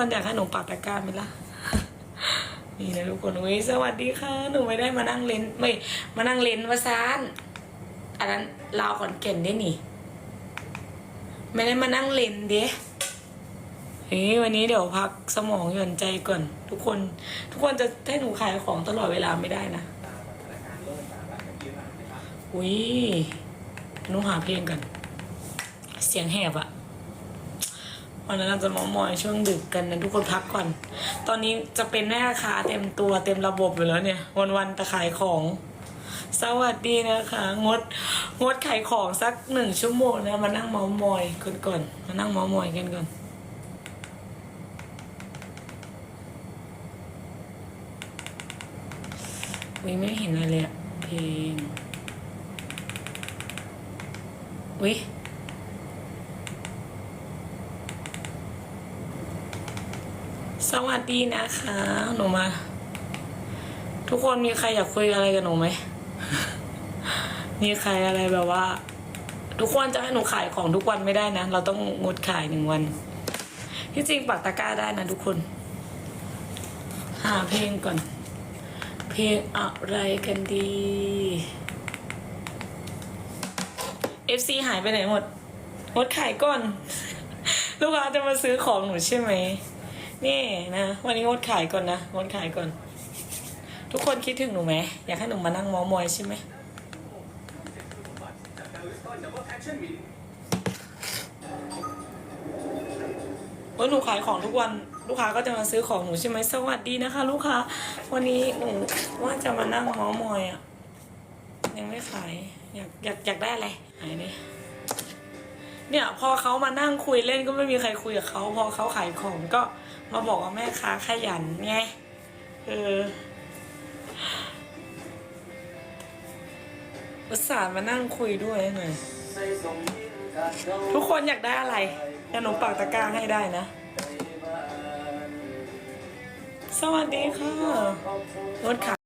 คนอยากให้หนูปักตะกร้าไหมล่ะนี่นะทุกคนอุ้ยสวัสดีค่ะ หนูไม่ได้มานั่งเล่นไม่มานั่งเล่นวาซานอันนั้นลาวขอนแก่นได้นี่ไม่ได้มานั่งเล่นเด้เฮ้ยวันนี้เดี๋ยวพักสมองหย่อนใจก่อน ทุกคน ทุกคนจะให้หนูขายของตลอดเวลาไม่ได้นะอุ้ยหนูหาเพลงกัน เสียงแหบอะ วันนั้นเราจะมามอยช่วงดึกกันนะทุกคนพักก่อน ตอนนี้จะเป็นแม่ค้าเต็มตัวเต็มระบบอยู่แล้วเนี่ย วันวันตะขายของ สวัสดีนะคะ งดงดขายของสักหนึ่งชั่วโมงนะมานั่งมามอยกันก่อนมานั่งมามอยกันก่อนวิไม่เห็นอะไรเลยอะเพลงวิ สวัสดีนะคะ หนูมา ทุกคนมีใครอยากคุยอะไรกับหนูไหม มีใครอะไรแบบว่า ทุกคนจะให้หนูขายของทุกวันไม่ได้นะ เราต้องงดขายหนึ่งวัน ที่จริงปักตะกร้าได้นะทุกคน หาเพลงก่อน เพลงอะไรกันดี FC หายไปไหนหมดงดขายก่อน ลูกค้าจะมาซื้อของหนูใช่ไหม นี่นะ วันนี้งดขายก่อนนะงดขายก่อน ทุกคนคิดถึงหนูไหมอยากให้หนูมานั่งมอมอยใช่ไหมว่าหนูขายของทุกวันลูกค้าก็จะมาซื้อของหนูใช่ไหมสวัสดีนะคะ ลูกค้า วันนี้หนูว่าจะมานั่งมอมอยอะยังไม่ขายอยากอยากอยากได้อะไรไหนนี่เนี่ยพอเขามานั่งคุยเล่นก็ไม่มีใครคุยกับเขาพอเขาขายของก็ มาบอกว่าแม่ค้าขยันไงเอออุตส่าห์มานั่งคุยด้วยหน่อยทุกคนอยากได้อะไรเดี๋ยวหนูปักตะกร้าให้ได้นะ สวัสดีค่ะรถค่ะ